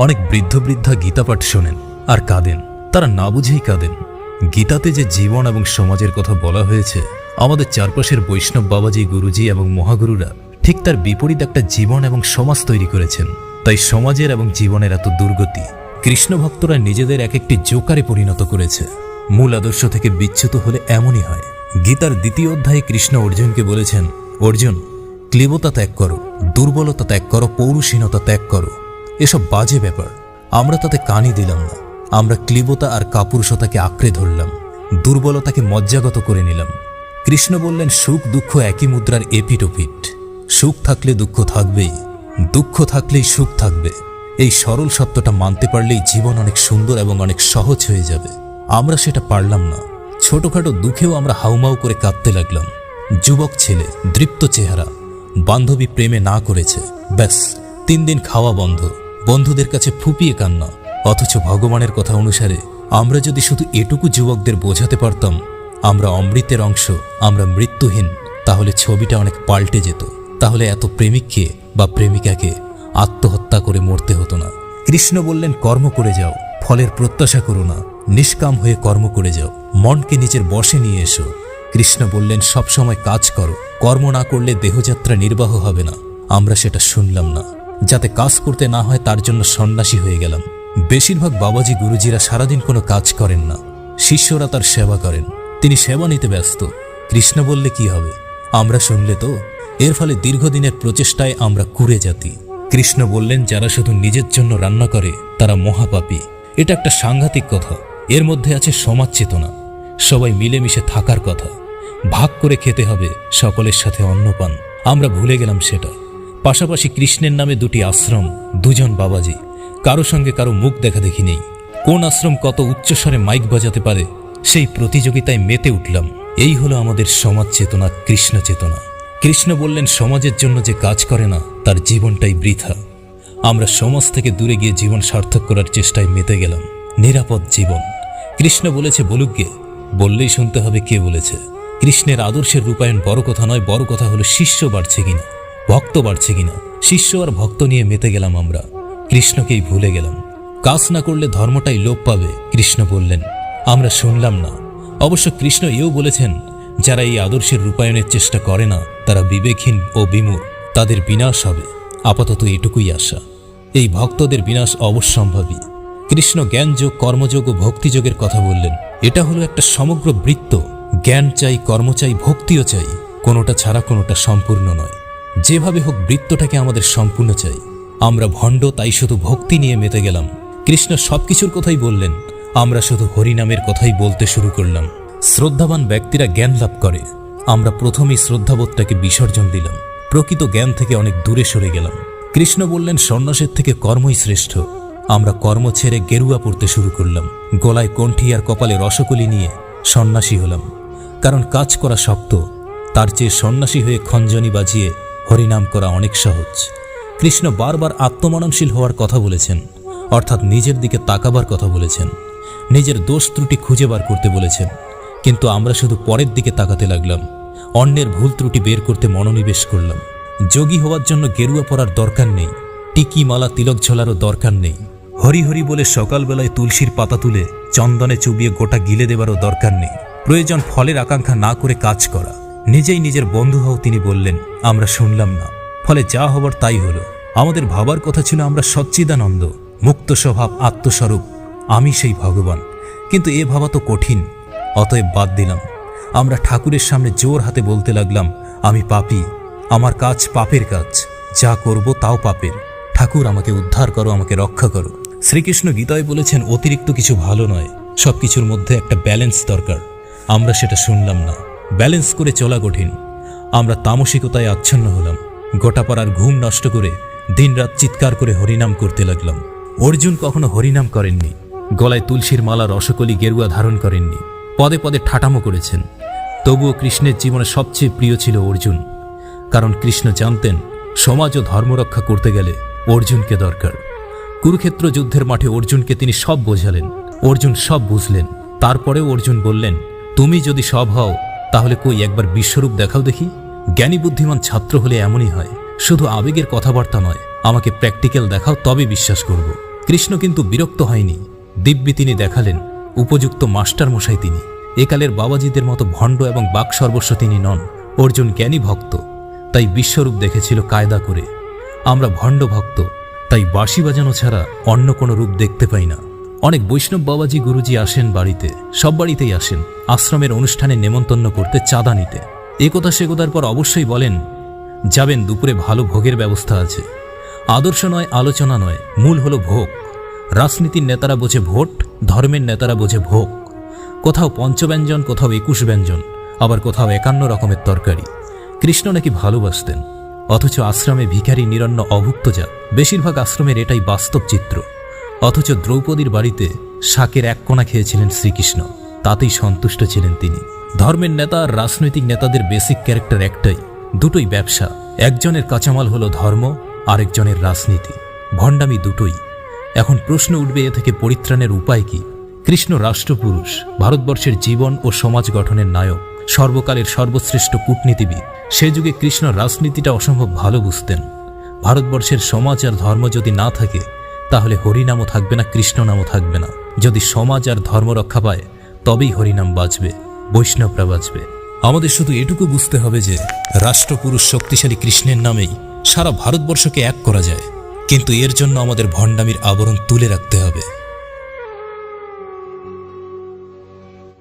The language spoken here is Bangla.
অনেক বৃদ্ধ বৃদ্ধা গীতাপাঠ শোনেন আর কাঁদেন। তারা না বুঝেই কাঁদেন। গীতাতে যে জীবন এবং সমাজের কথা বলা হয়েছে, আমাদের চারপাশের বৈষ্ণব বাবাজি, গুরুজি এবং মহাগুরুরা ঠিক তার বিপরীত একটা জীবন এবং সমাজ তৈরি করেছেন। তাই সমাজের এবং জীবনের এত দুর্গতি কৃষ্ণ ভক্তরা নিজেদের এক একটি জোকারে পরিণত করেছে। মূল আদর্শ থেকে বিচ্যুত হলে এমনই হয়। গীতার দ্বিতীয় অধ্যায়ে কৃষ্ণ অর্জুনকে বলেছেন, অর্জুন, ক্লিবতা ত্যাগ করো, দুর্বলতা ত্যাগ করো পৌরুষীনতা ত্যাগ করো। এসব বাজে ব্যাপার। আমরা তাতে কানই দিলাম না। আমরা ক্লিবতা আর কাপুরুষতাকে আঁকড়ে ধরলাম। দুর্বলতাকে মজ্জাগত করে নিলাম। কৃষ্ণ বললেন, সুখ, দুঃখ একই মুদ্রার এপিটোপিট সুখ থাকলে দুঃখ থাকবেই। দুঃখ থাকলেই সুখ থাকবে। এই সরল সত্যটা মানতে পারলেই জীবন অনেক সুন্দর এবং অনেক সহজ হয়ে যাবে। আমরা সেটা পারলাম না। ছোটখাটো দুঃখেও আমরা হাউমাউ করে কাঁদতে লাগলাম। যুবক ছেলে, দৃপ্ত চেহারা। বান্ধবী প্রেমে না করেছে। ব্যাস, তিন দিন খাওয়া বন্ধ। বন্ধুদের কাছে ফুপিয়ে কান্না অথচ ভগবানের কথা অনুসারে আমরা যদি শুধু এটুকু যুবকদের বোঝাতে পারতাম, আমরা অমৃতের অংশ, আমরা মৃত্যুহীন, তাহলে ছবিটা অনেক পাল্টে যেত। তাহলে এত প্রেমিককে বা প্রেমিকাকে আত্মহত্যা করে মরতে হতো না। কৃষ্ণ বললেন, কর্ম করে যাও, ফলের প্রত্যাশা করো না, নিষ্কাম হয়ে কর্ম করে যাও, মনকে নিজের বশে নিয়ে এসো। কৃষ্ণ বললেন, সবসময় কাজ করো, কর্ম না করলে দেহযাত্রা নির্বাহ হবে না, আমরা সেটা শুনলাম না। যাতে কাজ করতে না হয় তার জন্য সন্ন্যাসী হয়ে গেলাম। বেশিরভাগ বাবাজি গুরুজিরা সারাদিন কোনো কাজ করেন না। শিষ্যরা তার সেবা করেন। তিনি সেবা নিতে ব্যস্ত। কৃষ্ণ বললে, কি হবে? আমরা শুনলে তো? এর ফলে দীর্ঘদিনের প্রচেষ্টায় আমরা কুড়ে জাতি। কৃষ্ণ বললেন, যারা শুধু নিজের জন্য রান্না করে, তারা মহাপাপী। এটা একটা সাংঘাতিক কথা। এর মধ্যে আছে সমাজ চেতনা। সবাই মিলেমিশে থাকার কথা। ভাগ করে খেতে হবে, সকলের সাথে অন্নপান আমরা ভুলে গেলাম সেটা। পাশাপাশি কৃষ্ণের নামে দুটি আশ্রম, দুজন বাবাজি। কারও সঙ্গে কারও মুখ দেখা দেখি নেই। কোন আশ্রম কত উচ্চস্বরে মাইক বাজাতে পারে, সেই প্রতিযোগিতায় মেতে উঠলাম। এই হলো আমাদের সমাজ চেতনা, কৃষ্ণ চেতনা। কৃষ্ণ বললেন, সমাজের জন্য যে কাজ করে না, তার জীবনটাই বৃথা। আমরা সমাজ থেকে দূরে গিয়ে জীবন সার্থক করার চেষ্টায় মেতে গেলাম। নিরাপদ জীবন। কৃষ্ণ বলেছে, বলুক গে। বললেই শুনতে হবে কে বলেছে। কৃষ্ণের আদর্শের রূপায়ণ বড় কথা নয়, বড় কথা হলো শিষ্য বাড়ছে কিনা। ভক্ত বাড়ছে কিনা? শিষ্য আর ভক্ত নিয়ে মেতে গেলাম আমরা। কৃষ্ণকেই ভুলে গেলাম। কাজ না করলে ধর্মটাই লোপ পাবে, কৃষ্ণ বললেন। আমরা শুনলাম না। অবশ্য কৃষ্ণ এও বলেছেন, যারা এই আদর্শের রূপায়ণের চেষ্টা করে না, তারা বিবেকহীন ও বিমূর তাদের বিনাশ হবে। আপাতত এটুকুই আশা। এই ভক্তদের বিনাশ অবশ্যম্ভাবী। কৃষ্ণ জ্ঞানযোগ, কর্মযোগ ও ভক্তিযোগের কথা বললেন। এটা হলো একটা সমগ্র বৃত্ত। জ্ঞান চাই, কর্ম চাই, ভক্তিও চাই। কোনোটা ছাড়া কোনোটা সম্পূর্ণ নয়। যেভাবে হোক বৃত্তটাকে আমাদের সম্পূর্ণ চাই। আমরা ভণ্ড, তাই শুধু ভক্তি নিয়ে মেতে গেলাম। কৃষ্ণ সবকিছুর কথাই বললেন, আমরা শুধু হরিনামের কথাই বলতে শুরু করলাম। শ্রদ্ধাবান ব্যক্তিরা জ্ঞান লাভ করে। আমরা প্রথমেই শ্রদ্ধাবোধটাকে বিসর্জন দিলাম। প্রকৃত জ্ঞান থেকে অনেক দূরে সরে গেলাম। কৃষ্ণ বললেন, সন্ন্যাসের থেকে কর্মই শ্রেষ্ঠ। আমরা কর্ম ছেড়ে গেরুয়া পড়তে শুরু করলাম। গলায় কণ্ঠি আর কপালে রসকলি নিয়ে সন্ন্যাসী হলাম। কারণ কাজ করা শক্ত। তার চেয়ে সন্ন্যাসী হয়ে খঞ্জনি বাজিয়ে হরিনাম করা অনেক সহজ। কৃষ্ণ বারবার আত্মমননশীল হওয়ার কথা বলেছেন, অর্থাৎ নিজের দিকে তাকাবার কথা বলেছেন, নিজের দোষ ত্রুটি খুঁজে বার করতে বলেছেন। কিন্তু আমরা শুধু পরের দিকে তাকাতে লাগলাম, অন্যের ভুল ত্রুটি বের করতে মনোনিবেশ করলাম। যোগী হওয়ার জন্য গেরুয়া পরার দরকার নেই, টিকি মালা তিলক ঝোলারও দরকার নেই। হরি হরি বলে সকালবেলায় তুলসীর পাতা তুলে চন্দনে চুবিয়ে গোটা গিলে দেবারও দরকার নেই। প্রয়োজন ফলের আকাঙ্ক্ষা না করে কাজ করা। নিজেই নিজের বন্ধু হও তিনি বললেন, আমরা শুনলাম না। ফলে যা হবার তাই হলো। আমাদের ভাবার কথা ছিল আমরা সচ্চিদানন্দ, মুক্ত স্বভাব, আত্মস্বরূপ। আমি সেই ভগবান। কিন্তু এ ভাবা তো কঠিন। অতএব বাদ দিলাম। আমরা ঠাকুরের সামনে জোর হাতে বলতে লাগলাম, আমি পাপী। আমার কাজ পাপের কাজ। যা করব তাও পাপের। ঠাকুর আমাকে উদ্ধার করো, আমাকে রক্ষা করো। শ্রীকৃষ্ণ গীতায় বলেছেন, অতিরিক্ত কিছু ভালো নয়। সব কিছুর মধ্যে একটা ব্যালেন্স দরকার। আমরা সেটা শুনলাম না। ব্যালেন্স করে চলা কঠিন। আমরা তামসিকতায় আচ্ছন্ন হলাম। গোটাপাড়ার ঘুম নষ্ট করে দিনরাত চিৎকার করে হরিনাম করতে লাগলাম। অর্জুন কখনো হরিনাম করেননি। গলায় তুলসীর মালা, রসকলি, গেরুয়া ধারণ করেননি। পদে পদে ঠাটামো করেছেন। তবুও কৃষ্ণের জীবনে সবচেয়ে প্রিয় ছিল অর্জুন। কারণ কৃষ্ণ জানতেন, সমাজ ও ধর্ম রক্ষা করতে গেলে অর্জুনকে দরকার। কুরুক্ষেত্র যুদ্ধের মাঠে অর্জুনকে তিনি সব বোঝালেন। অর্জুন সব বুঝলেন। তারপরেও অর্জুন বললেন, তুমি যদি সব হও তাহলে কই একবার বিশ্বরূপ দেখাও দেখি? জ্ঞানী বুদ্ধিমান ছাত্র হলে এমনই হয়। শুধু আবেগের কথাবার্তা নয়, আমাকে প্র্যাকটিক্যাল দেখাও তবে বিশ্বাস করব। কৃষ্ণ কিন্তু বিরক্ত হয়নি। দিব্যি তিনি দেখালেন, উপযুক্ত মাস্টার মশাই তিনি। একালের বাবাজিদের মতো ভণ্ড এবং বাক সর্বস্ব তিনি নন। অর্জুন জ্ঞানী ভক্ত, তাই বিশ্বরূপ দেখেছিল কায়দা করে। আমরা ভণ্ড ভক্ত, তাই বাঁশি বাজানো ছাড়া অন্য কোনো রূপ দেখতে পাই না। অনেক বৈষ্ণব বাবাজি গুরুজি আসেন বাড়িতে, সব বাড়িতেই আসেন, আশ্রমের অনুষ্ঠানে নেমন্তন্ন করতে চাঁদা নিতে। একথা সেকতার পর অবশ্যই বলেন, যাবেন, দুপুরে ভালো ভোগের ব্যবস্থা আছে। আদর্শ নয়, আলোচনা নয়, মূল হলো ভোগ। রাজনীতির নেতারা বোঝে ভোট, ধর্মের নেতারা বোঝে ভোগ। কোথাও পঞ্চব্যঞ্জন, কোথাও একুশ ব্যঞ্জন আবার কোথাও একান্ন রকমের তরকারি। কৃষ্ণ নাকি ভালোবাসতেন? অথচ আশ্রমে ভিখারি নিরন্ন অভুক্ত যা বেশিরভাগ আশ্রমের এটাই বাস্তব চিত্র। অথচ দ্রৌপদীর বাড়িতে শাকের এক কোণা খেয়েছিলেন শ্রীকৃষ্ণ, তাতেই সন্তুষ্ট ছিলেন তিনি। ধর্মের নেতা আর রাজনৈতিক নেতাদের বেসিক ক্যারেক্টার একটাই, দুটোই ব্যবসা। একজনের কাঁচামাল হলো ধর্ম, আরেকজনের রাজনীতি। ভণ্ডামি দুটোই। এখন প্রশ্ন উঠবে এ থেকে পরিত্রাণের উপায় কি? কৃষ্ণ রাষ্ট্রপুরুষ, ভারতবর্ষের জীবন ও সমাজ গঠনের নায়ক, সর্বকালের সর্বশ্রেষ্ঠ কূটনীতিবিদ। সে যুগে কৃষ্ণ রাজনীতিটা অসম্ভব ভালো বুঝতেন। ভারতবর্ষের সমাজ আর ধর্ম যদি না থাকে তাহলে হরিনামও থাকবে না, কৃষ্ণনামও থাকবে না। যদি সমাজ আর ধর্ম রক্ষা পায়, তবেই হরিনাম বাঁচবে, বৈষ্ণবরা বাঁচবে। আমাদের শুধু এটুকু বুঝতে হবে যে, রাষ্ট্রপুরুষ শক্তিশালী কৃষ্ণের নামেই সারা ভারতবর্ষকে এক করা যায়। কিন্তু এর জন্য আমাদের ভণ্ডামির আবরণ তুলে রাখতে হবে।